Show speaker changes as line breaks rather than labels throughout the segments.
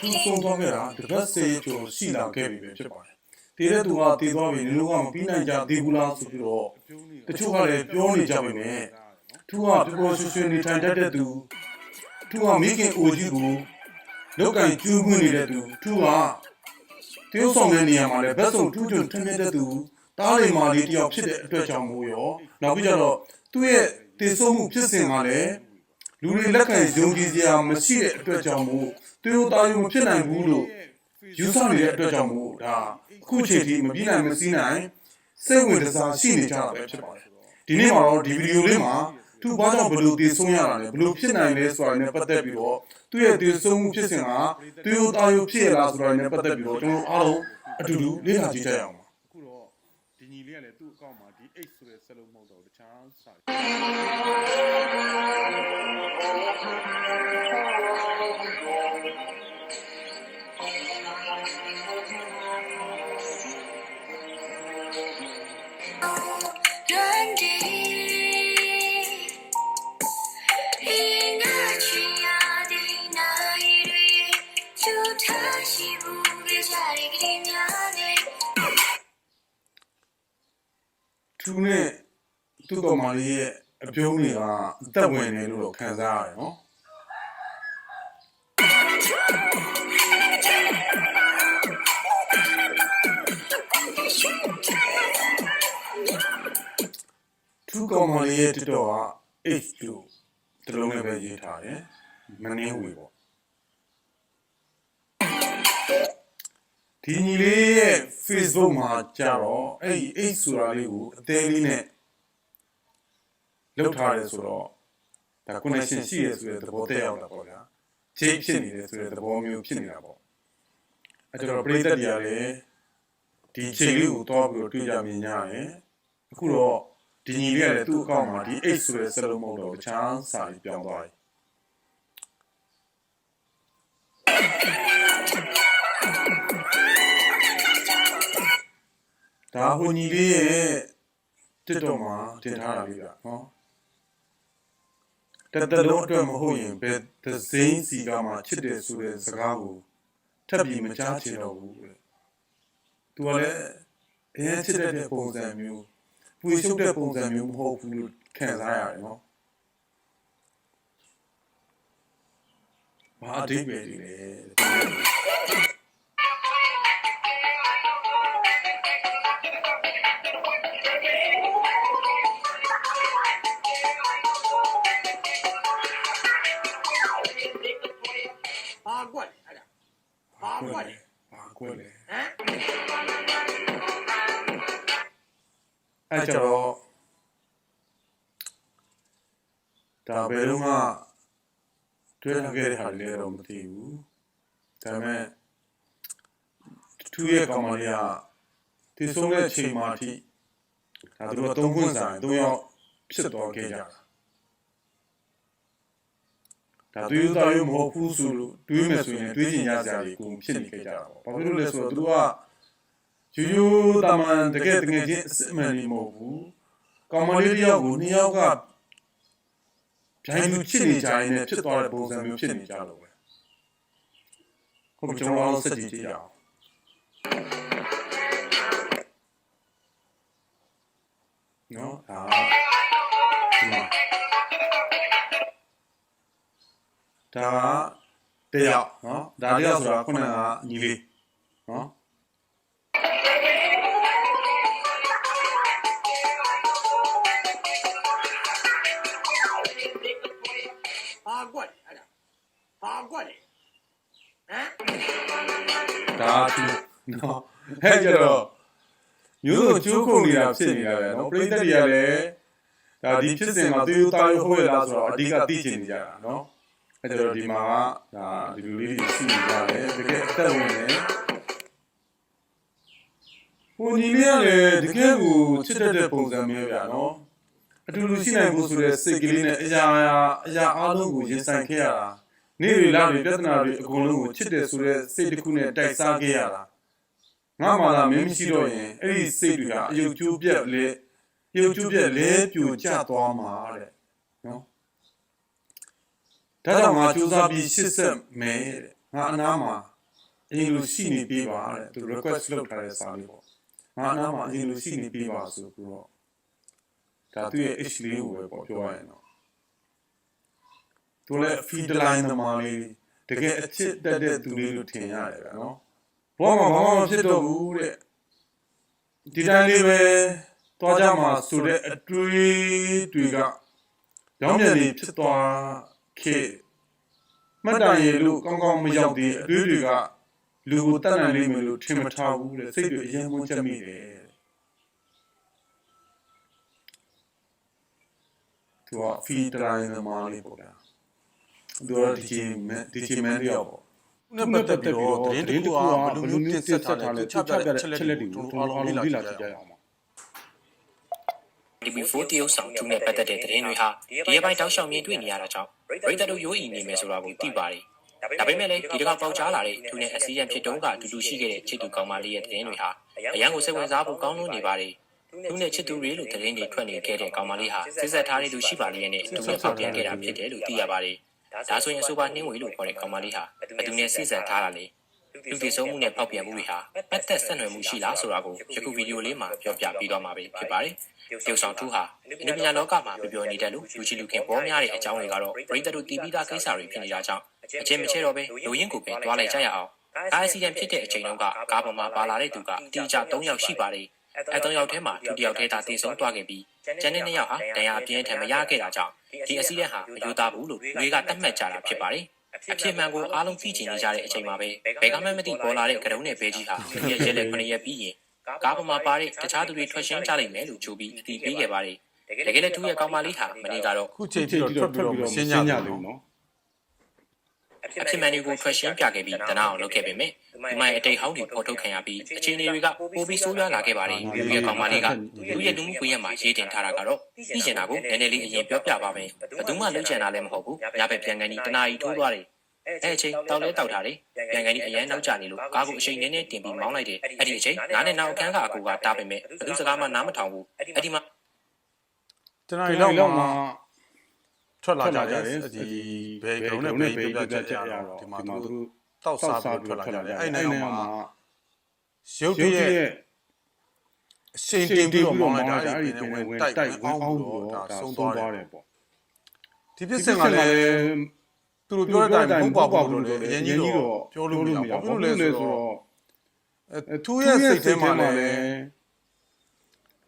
သူဆုံးသွားခဲ့တာတပတ်စေကျော်ရှိလာခဲ့ပြီပဲဖြစ်ပါတယ်။တည်တဲ့သူကတည်သွားပြီဒီလိုကမပြီးနိုင်ကြသေးဘူးလားဆိုပြီးတော့တချို့ကလည်းပြောနေကြပြီနဲ့ သူကပျော်ပျော်ရွှင်ရွှင်နေထိုင်တတ်တဲ့သူသူကမိခင်အိုကြီးကိုလောက်ကင်ကျူးပွင့်နေတဲ့သူသူကတယောက်ဆောင်တဲ့နေရာမှာလည်းဘက်ဆုံးထူးထွန်းထင်မြတ်တဲ့သူတားလိမ်မာလေးတယောက်ဖြစ်တဲ့အတွက်ကြောင့်မို့ရောနောက်ပြီးကြတော့သူ့ရဲ့တည်ဆုံးမှုဖြစ်စဉ်ကလည်းလူတွေလက်ခံယုံကြည်စရာမရှိတဲ့အတွက်ကြောင့်မို့သူတို့တာယုံမဖြစ်နိုင်ဘူးလို့ယူဆနေတဲ့အတွက်ကြောင့်မို့ဒါအခုချိန်ထိမပြီးနိုင်မစည်းနိုင်စိတ်ဝင်စားရှိနေကြတာပဲဖြစ်ပါတယ်ဒီနေ့မှာတော့ဒီဗီဒီယိုလေးမှာ သူဘာကြောင့်ဘလို့တည်ဆုံးရတာလဲဘလို့ဖြစ်နိုင်လဲဆိုတာနဲ့ပတ်သက်ပြီးတော့သူ့ရဲ့တည်ဆုံးမှုဖြစ်စဉ်ကသူတို့တာယုံဖြစ်ရလားဆိုတာနဲ့ပတ်သက်ပြီးတော့ကျွန်တော်အားလုံးအတူတူလေ့လာကြည့်ကြရအောင်ပါ
အခုတော့ဒီညီလေးကလည်းသူ့အကောင့်မှာဒီ H ဆိုတဲ့စလုံးမဟုတ်တော့တခြားစာ
原 ရှိဘူးကြကြရကလေးများနဲ့
သူနဲ့သူ့ကောင်မလေးရဲ့အပြုံးတွေကအသက်ဝင်နေလို့တော့ခံစားရတယ်နော်သူကောင်မလေးရဲ့ TikTok က H လို့တလုံးနဲ့ပဲရေးထားတယ်မနေဝေပေါ့ ဒီညီလေးရဲ့ Facebook မှာကြာတော့အဲ့ဒီ H ဆိုတာလေးကိုအသေးလေးနဲ့လောက်ထားတယ်ဆိုတော့ဒါ connection ရှိရဆိုတဲ့သဘောတည့်ရောက်တာပေါ့ဗျာခြေဖြစ်နေတယ်ဆိုတဲ့သဘောမျိုးဖြစ်နေတာပေါ့အဲကြတော့ပရိသတ်တွေကလည်းဒီခြေလေးကိုတော့ပြီးတော့တွေ့ကြမြင်ကြရတယ်အခုတော့ဒီညီလေးကလည်းသူ့အကောင့်မှာဒီ H ဆိုတဲ့စလုံးမဟုတ်တော့တခြားစာကြီးပြောင်းသွားပြီ ဒါဟိုညီလေးရဲ့တစ်တော်မှာတင်ထားတာလေးကနော်တတလုံးအတွက်မဟုတ်ရင်ဘယ်သစင်းစီကမှချစ်တယ်ဆိုတဲ့စကားကိုထပ်ပြီးမကြားချင်တော့ဘူးလေ။ तू ကလည်းအရင်ချစ်တဲ့ပုံစံမျိုးပွေရှုပ်တဲ့ပုံစံမျိုးမဟုတ်ဘူးလို့ခံစားရတယ်နော်။ဘာအဓိပ္ပာယ်ဒီလဲ။
ဘာကွက်လဲအဲ့ဒါဘာကွက်လဲ
ဘာကွက်လဲ
ဟမ်
အဲ့ကြတော့ဒါဘယ်တော့မှတွေ့ရခဲ့တဲ့ဟာတွေလည်းတော့မသိဘူးဒါပေမဲ့သူရဲ့ကောင်မလေးကဒီဆုံးတဲ့ချိန်မှာအထိ ဒါသူတို့သုံးခွင့်ဆိုင်သုံးယောက်ဖြစ်သွားခဲ့ကြတာဒါသူတို့တော်ရုံမဟုတ်ဘူးဆိုလို့တွေးမယ်ဆိုရင်တွေးချင်ကြစရာတွေကိုဖြစ်နေခဲ့ကြတာပေါ့ဘာဖြစ်လို့လဲဆိုတော့သူတို့ကရိုးရိုးတမန်တကယ်တကယ်ချင်းအစစ်အမှန်ကြီးမဟုတ်ဘူးကောင်မလေးတယောက်ကိုနှစ်ယောက်ကဗျိုင်းသူချစ်နေကြရင်လည်းဖြစ်သွားတဲ့ပုံစံမျိုးဖြစ်နေကြလို့ပဲဟုတ်ကျွန်တော်တို့စက်ကြည့်ကြည့်ရအောင် နော်ဒါဒီမှာဒါကတယောက်နော်ဒါတယောက်ဆိုတာခုနကညီလေးနော်
ဘာကွက်လဲအဲ့ဒါဘာကွက်လဲဟမ်
ဒါသူနော်ဟဲ့ကြတော့ မျိုးစုံကျိုးကုန်နေတာဖြစ်နေတာပဲနော်ပရိသတ်တွေကလည်းဒါဒီဖြစ်စဉ်မှာသူတို့တာရုပ်ဟုတ်ရလားဆိုတော့အဓိကသိချင်နေကြတာနော်အဲကြတော့ဒီမှာကဒါဒီလူလေးတွေရှိနေကြတယ်တကယ်အသက်ဝင်နေဟိုညီလေးကလည်းတကယ်ကိုချစ်တတ်တဲ့ပုံစံမျိုးပြနော်အဲအတူတူရှိနိုင်ဖို့ဆိုတဲ့စိတ်ကလေးနဲ့အရာအရာအားလုံးကိုရင်ဆိုင်ခဲ့ရတာနေ့တွေလတွေပြဿနာတွေအကုန်လုံးကိုချစ်တယ်ဆိုတဲ့စိတ်တစ်ခုနဲ့တိုက်စားခဲ့ရတာ ငါမှလာမင်းမရှိတော့ရင်အဲ့ဒီစိတ်တွေကအယုတ်ကျိုးပြက်လေအယုတ်ကျိုးပြက်လဲပြိုကျသွားမှာတဲ့နော်ဒါကြောင့်ငါစူးစမ်းပြီးရှစ်ဆက်မယ်တဲ့ငါအနားမှာအရင်လိုရှိနေပေးပါတဲ့သူ request လုပ်ထားတဲ့စာလေးပေါ့ငါအနားမှာအရင်လိုရှိနေပေးပါဆိုပြီးတော့ဒါသူရဲ့ H လေးကိုပဲပေါ့ပြောရရင်တော့သူလည်း feed line သမားလေးတကယ်အချစ်တက်တဲ့သူလေးလို့ထင်ရတယ်ဗျာနော် ဘောမှာဘာမှမဖြစ်တော့ဘူးတဲ့ဒီတိုင်းလေးပဲသွားကြမှာဆိုတဲ့အတွေးတွေကရောင်းမြန်နေဖြစ်သွားခဲ့မှတ်တမ်းရလို့ကောင်းကောင်းမရောက်သေးအတွေးတွေကလူကိုတတ်နိုင်လိမ့်မယ်လို့ထင်မထားဘူးတဲ့စိတ်တွေအရင်မှချက်မိတယ်တဲ့သူက feed line သမားလေးပေါ့ဗျာသူကဒီချင်းဒီချင်းမန်တယောက်ပေါ့
နဲ့ပတ်သက်ပြီးတော့သတင်းတစ်ခုကဘယ်လိုမျိုးတင်ဆက်ထားလဲချပြတဲ့ချက်လက်တွေကိုကျွန်တော်အားလုံးလေ့လာကြည့်ကြရအောင်ပါ
DB4 တရုတ်ဆောင်သူနဲ့ပတ်သက်တဲ့သတင်းတွေဟာဒီရက်ပိုင်းတောက်လျှောက်မြင်တွေ့နေရတာကြောင့်ပြည်သက်တို့ရိုးအီနေမယ်ဆိုတာကိုသိပါတယ်။ဒါပေမဲ့လည်းဒီတစ်ခါပေါက်ကြားလာတဲ့သူနဲ့အစည်းအဝေးဖြစ်တုန်းကတူတူရှိခဲ့တဲ့ချစ်သူကောင်းမလေးရဲ့သတင်းတွေဟာအရန်ကိုစိတ်ဝင်စားဖို့ကောင်းလို့နေပါတယ်။သူနဲ့ချစ်သူတွေလို့သတင်းတွေထွက်နေခဲ့တဲ့ကောင်းမလေးဟာစစ်ဆက်ထားတဲ့သူရှိပါလေနဲ့သူနဲ့ပေါက်ပြန်ခဲ့တာဖြစ်တယ်လို့သိရပါတယ်။ ဒါဆိုရင်အဆိုပါနှင်းဝေလို့ခေါ်တဲ့ကောင်းမလေးဟာဘယ်သူနဲ့စစ်ဆက်ထားတာလဲ။လူတည်ဆုံးမှုနဲ့ပေါက်ပြန်မှုတွေဟာပတ်သက်ဆက်နွယ်မှုရှိလားဆိုတာကိုယခုဗီဒီယိုလေးမှာပြောပြပေးသွားမှာဖြစ်ပါတယ်။ရုပ်ဆောင်ထူးဟာအနုပညာလောကမှာပြောပြောနေတဲ့လူလူချီလူခင်ပေါ်များတဲ့အကြောင်းတွေကတော့ပရိသတ်တို့တည်ပြီးသားကိစ္စတွေဖြစ်နေတာကြောင့်အချင်းမချဲတော့ပဲလူရင်းကိုပဲတွားလိုက်ကြရအောင်။ကားအစီအစဉ်ဖြစ်တဲ့အချိန်တုန်းကကားပေါ်မှာပါလာတဲ့သူကအတိအကျ3ယောက်ရှိပါတယ်။ အဲ3ယောက်ထဲမှာဒုတိယယောက်ထဲသာတည်ဆုံးသွားခဲ့ပြီးကျန်တဲ့2ယောက်ဟာတရားအပြင်းထန်မရခဲ့တာကြောင့်ဒီအစီအစဉ်ဟာမယူသားဘူးလို့လူတွေကတတ်မှတ်ကြတာဖြစ်ပါတယ်။အဖြစ်မှန်ကိုအားလုံးသိချင်နေကြတဲ့အချိန်မှာပဲဘယ်ကမှမသိပေါ်လာတဲ့ကရုံးနဲ့ဘဲကြီးဟာရက်ရက်လက်9ရက်ပြီးရင်ကားပေါ်မှာပါတဲ့တခြားသူတွေထွက်ရှင်းကြလိမ့်မယ်လို့ကြိုပြီးအတိပေးခဲ့ပါတယ်တကယ်လည်းသူ့ရဲ့ကောင်းမလေးဟာမနေ့ကတော့
ခုချိန်ထိတော့ထွက်ပြီးတော့မရှင်းကြဘူးနော်
အဖြစ်မှန်တွေကိုထွက်ရှင်းပြခဲ့ပြီးတနာအောင်လုပ်ခဲ့ပေမဲ့ဒီမိုင်အတိတ်ဟောင်းတွေပေါ်ထုတ်ခံရပြီးအခြေအနေတွေကပိုပြီးဆိုးရွားလာခဲ့ပါတယ်သူ့ရဲ့ကောင်းမလေးကသူ့ရဲ့လူမှုကွန်ရက်မှာရေးတင်ထားတာကတော့သိချင်တာကိုနည်းနည်းလေးအရင်ပြောပြပါမယ်ဘယ်သူမှလုပ်ချင်တာလည်းမဟုတ်ဘူးညဘက်ပြန်ကန်ဒီတနာကြီးထိုးသွားတယ်အဲ့အချိန်တောက်လဲတောက်ထားတယ်ပြန်ကန်ဒီအရန်နောက်ကျနေလို့ကားကိုအချိန်နည်းနည်းတင်ပြီးမောင်းလိုက်တယ်အဲ့ဒီအချိန်နားနဲ့နောက်အခန်းကအကူကတားပေမဲ့ဘယ်သူစကားမှနားမထောင်ဘူးအဲ့ဒီမှာ
တနင်္လာနေ့လောက်မှာ ထွက်လာကြတယ်ဒီဘယ်ကုန်းနဲ့ဘယ်ပြပြချက်ရတော့ဒီမှာသူတို့တောက်စားပြီးထွက်လာကြတယ်အဲ့နောက်မှာရုပ်တရက်အချိန်တင်ပြီးတော့မောင်းလိုက်တာအဲ့ဒီဝင်ဝင်တိုက်ဝင်အောင်တော့ဒါဆုံးသွားတယ်ပေါ့ဒီပြစ်စင်ကလည်းသူတို့ပြောတဲ့အတိုင်းမဟုတ်ပါဘူးလို့လည်းအရင်ကြီးတော့ပြောလို့မရဘူးဘာဖြစ်လို့လဲဆိုတော့အဲသူရဲ့စိတ်ထဲမှာလည်း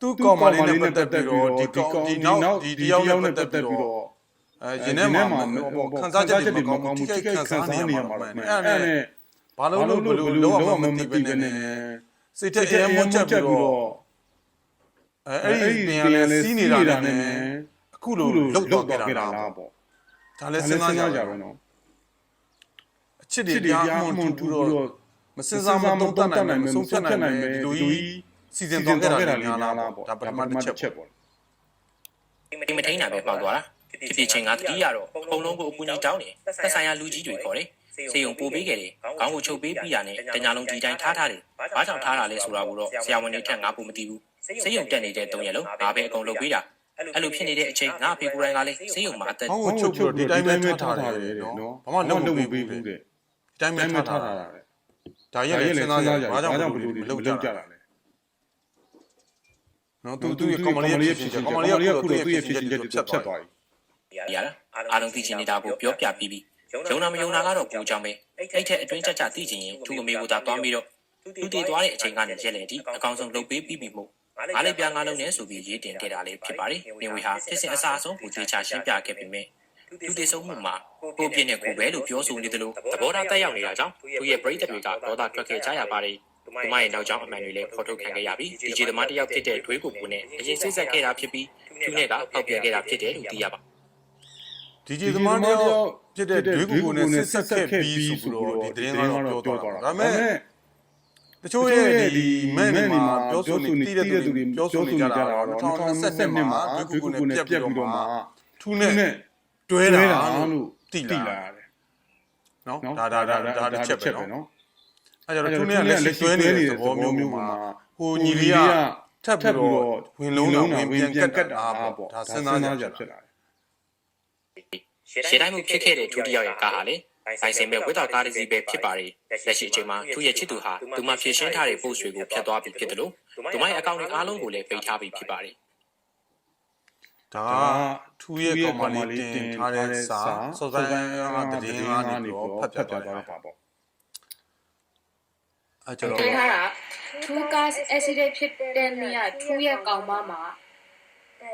သူ့ကောင်မလေးနဲ့ပတ်သက်ပြီးတော့ဒီကောင်ဒီနောက်ဒီဒီရောက်နဲ့ပတ်သက်ပြီးတော့ အဲရင်ထဲမှာခံစားချက်တွေမကောင်းဘူးထိခိုက်ခံစားနေရမှာလည်းအဲ့ဒါနဲ့ဘာလို့လို့ဘလို့လုံးဝမသိပဲနဲ့စိတ်ထဲအဲမွတ်ချက်ပြီးတော့အဲအဲ့ဒီပင်ကလည်းစီးနေတာနဲ့အခုလိုလုတ်တော့ခဲ့တာလားပေါ့ဒါလည်းစဉ်းစားကြပဲနော်အချစ်တွေပြားမွန်တူတော့မစင်စားမတုံးတတ်နိုင်မယ်ဆုံးဖြတ်နိုင်မယ်ဒီလိုကြီးစီစဉ်သွားခဲ့တာများလားပေါ့ဒါပထမတစ်ချက်ပေါ့
ဒီမထိန်တာပဲပေါက်သွားတာ ဖြစ်ဖြစ်ချင်းကတတိယတော့အုံလုံးကိုအပူညီတောင်းတယ်သက်ဆိုင်ရာလူကြီးတွေခေါ်တယ်စေယုံပို့ပေးခဲ့တယ်ခေါင်းကိုချုပ်ပေးပြီးရနဲ့တညာလုံးဒီတိုင်းထားထားတယ်ဘာကြောင့်ထားတာလဲဆိုတာကိုတော့ဆရာဝန်တွေထက်ငါကိုမသိဘူးစေယုံတက်နေတဲ့၃ရက်လုံးငါပဲအကုန်လုပ်ပေးတာအဲ့လိုဖြစ်နေတဲ့အချိန်ငါအဖေကိုယ်တိုင်ကလည်းစေယုံမှာအသက်
ဟောင်းကိုချုပ်ပြီးတော့ဒီတိုင်းပဲထားထားတယ်နော်ဘာမှလုပ်မပေးဘူးတဲ့ဒီတိုင်းပဲထားထားတာတဲ့ဒါရက်လည်းစဉ်းစားကြဘာကြောင့်ဘယ်လိုမလုပ်ကြတာလဲနော်သူသူရဲ့ကောင်မလေးရဲ့ဖြစ်ချက်ကောင်မလေးကခုတော့သူ့ရဲ့ဖြစ်ချက်တွေဖြတ်သွားပြီ
ရတာအားလုံးသိချင်နေတာကိုပြောပြပြီးပြီယုံနာမယုံနာကတော့ကိုကြောင့်ပဲအဲ့ထက်အတွင်းချက်ချသိချင်ရင်သူ့အမေကိုသာသွားပြီးတော့သူတည်သွားတဲ့အချိန်ကနေရက်လေဒီအကောင်ဆုံးလုပ်ပေးပြီးပြီမို့ငါလည်းပြငါလုံးနဲ့ဆိုပြီးရေးတင်ခဲ့တာလေးဖြစ်ပါတယ်နေဝေဟာဖြစ်စဉ်အစားဆုံးကိုသေးချာရှင်းပြခဲ့ပေမဲ့သူတည်ဆုံးမှုမှာကိုပြင်းနဲ့ကိုပဲလို့ပြောဆိုနေတယ်လို့သဘောထားတက်ရောက်နေတာကြောင့်သူရဲ့ပရိသတ်တွေကဒေါသထွက်ခဲ့ကြရပါတယ်ဒီမရဲ့နောက်ကျောင်းအမှန်တွေလည်းဖော်ထုတ်ခံခဲ့ရပြီးဒီဂျီသမားတယောက်ဖြစ်တဲ့ဒွေးကိုကိုနဲ့အရင်စိတ်ဆက်ခဲ့တာဖြစ်ပြီးသူနဲ့ကပေါက်ပြန်ခဲ့တာဖြစ်တယ်လို့သိရပါ
ဒီဂျီသမားတယောက်ဖြစ်တဲ့ဒွေးကူကိုနဲ့ဆက်ဆက်ခဲ့ပြီးဆိုတော့ဒီသတင်းကတော့ပြောသွားတာဒါပေမဲ့
တချို့ရဲ့ဒီမဲ့နေမှာပြောဆိုနေတည်တဲ့သူတွေပြောဆိုနေကြတာတော့2022မှာဒုက္ခကိုနဲ့ပြက်ပြီးတော့မှထူးနဲ့တွဲတာလို့တည်လာရတယ်နော်ဒါဒါဒါဒါတစ်ချက်ပဲနော်အဲကြတော့ထူးနဲ့လက်ရှိတွဲနေတဲ့သဘောမျိုးမျိုးမှာဟိုညီလေးကထပ်ပြီးတော့ဝင်လုံးတော့ဝင်ပြန်ကတ်တာပေါ့ဒါစဉ်းစားကြဖြစ်လာတယ်
ရှေ့တိုင်းမှုဖြစ်ခဲ့တဲ့ဒုတိယရဲ့ကားဟာလေပိုင်စင်ပဲဝိတာကားတစ်စီးပဲဖြစ်ပါတယ်လက်ရှိအချိန်မှာသူ့ရဲ့ချစ်သူဟာသူမှဖြည့်ရှင်းထားတဲ့ပို့ဆွေကိုဖျက်သွားပြီဖြစ်တယ်လို့သူမရဲ့အကောင့်တွေအားလုံးကိုလည်းပိတ်ထားပြီးဖြစ်ပါတယ်
ဒါထူးရဲ့ကောင်မလေးတင်ထားတဲ့စာစောစမ်းကတည်င်းကနေပြီးတော့ဖတ်ပြသွားတာပေါ့အဲကျတော့
တွေ့ထားတာထူးကားအက်ဆီဒင့်ဖြစ်တဲ့နေရာထူးရဲ့ကောင်မမှာ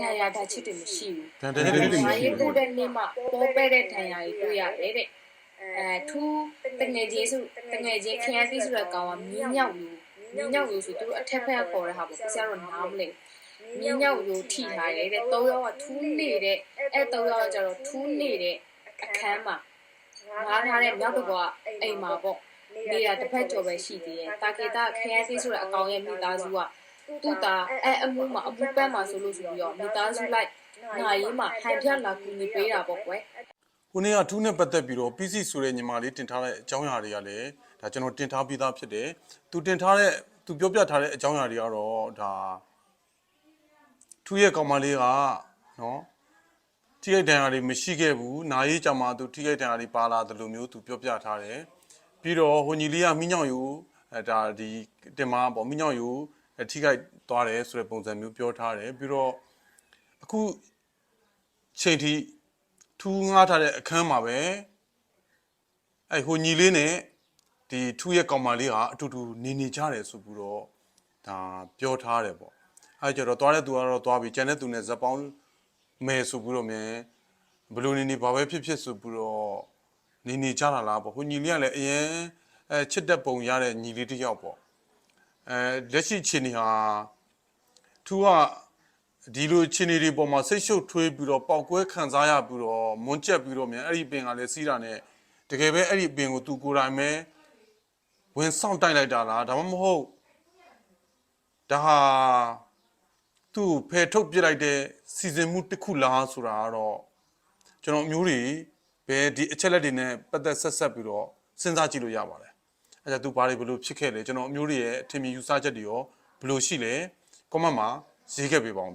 ဒဏ်ရာဓာတ်ချစ်တွေမရှိဘူး
တန်တဲ့တဲ့တွေ။
မာရီပို့တဲ့နေ့မှာပေါ်ပဲတဲ့ဒဏ်ရာတွေတွေ့ရတယ်တဲ့။အဲထူးတငယ်ချင်းစုတငယ်ချင်းခရမ်းစီးဆိုတဲ့ကောင်ကမင်းညောက်လို့မင်းညောက်လို့ဆိုသူတို့အထက်ဖက်ခေါ်တဲ့ဟာပေါ့ဆရာတော့နားမလဲ။မင်းညောက်လို့ထိထားတယ်တဲ့။သုံးယောက်ကထူးနေတဲ့အဲသုံးယောက်ကကျတော့ထူးနေတဲ့အခန်းမှာငားထားတဲ့မြောက်တော့အိမ်မှာပေါ့နေတာတစ်ဖက်ကျော်ပဲရှိသေးတယ်။တာကေတာခရမ်းစီးဆိုတဲ့အကောင်ရဲ့မိသားစုက သူ့တာအဲအမှုမှာအမှုပန်းမှာဆိုလို့ဆိုပြီးတော့မိသားစုလိုက်နိုင်ရေးမှာဟန်ပြလာကူနေပေးတာပေါ့ကွယ်
ခုနေ့ကထူးနဲ့ပတ်သက်ပြီးတော့ PC ဆိုတဲ့ညီမလေးတင်ထားတဲ့အကြောင်းအရာတွေကလည်းဒါကျွန်တော်တင်ထားပြီးသားဖြစ်တယ်သူတင်ထားတဲ့သူပြောပြထားတဲ့အကြောင်းအရာတွေကတော့ဒါထူးရဲ့ကောင်မလေးကနော်ထိခိုက်ဒဏ်ရာတွေမရှိခဲ့ဘူးနာရေးကြမှာသူထိခိုက်ဒဏ်ရာတွေပါလာတယ်လို့မျိုးသူပြောပြထားတယ်ပြီးတော့ဟိုညီလေးကမိညောင်ယူအဲဒါဒီတင်မာပေါ့မိညောင်ယူအဲ ထိခိုက်သွားတယ်ဆိုတဲ့ပုံစံမျိုးပြောထားတယ်ပြီးတော့အခုချိန်ထိထူးငားထားတဲ့အခန်းမှာပဲအဲဟိုညီလေးနဲ့ဒီထူးရဲ့ကောင်မလေးကအတူတူနေနေကြတယ်ဆိုပြီးတော့ဒါပြောထားတယ်ပေါ့အဲကြတော့သွားတဲ့သူကတော့သွားပြီကျန်တဲ့သူနဲ့ဇက်ပေါင်းမယ်ဆိုပြီးတော့မြင်ဘယ်လိုနေနေဘာပဲဖြစ်ဖြစ်ဆိုပြီးတော့နေနေကြတာလားပေါ့ဟိုညီလေးကလည်းအရင်အဲချစ်တဲ့ပုံရတဲ့ညီလေးတစ်ယောက်ပေါ့ အဲလက်ရှိချင်းနေဟာထူးကဒီလိုချင်းနေတွေပေါ်မှာစိတ်ရှုပ်ထွေးပြီးတော့ပောက်ကွဲခံစားရပြီးတော့မွန်းကျက်ပြီးတော့မြန်အဲ့ဒီပင်ကလည်းစီးတာနဲ့တကယ်ပဲအဲ့ဒီပင်ကိုသူကိုယ်တိုင်ပဲဝင်ဆောင်တိုက်လိုက်တာလားဒါမှမဟုတ်ဒါဟာသူ့ဖယ်ထုတ်ပြစ်လိုက်တဲ့စီစဉ်မှုတစ်ခုလားဆိုတာကတော့ကျွန်တော်အမျိုးတွေဘယ်ဒီအချက်လက်တွေနဲ့ပတ်သက်ဆက်ဆက်ပြီးတော့စဉ်းစားကြည့်လို့ရပါတယ် အဲဒါသူဘာတွေဘယ်လိုဖြစ်ခဲ့လဲကျွန်တော်အမျိုးတွေရဲ့အထင်မြင်ယူဆချက်တွေရောဘယ်လိုရှိလဲ comment မှာရေးခဲ့ပေးပါအောင်ဗျ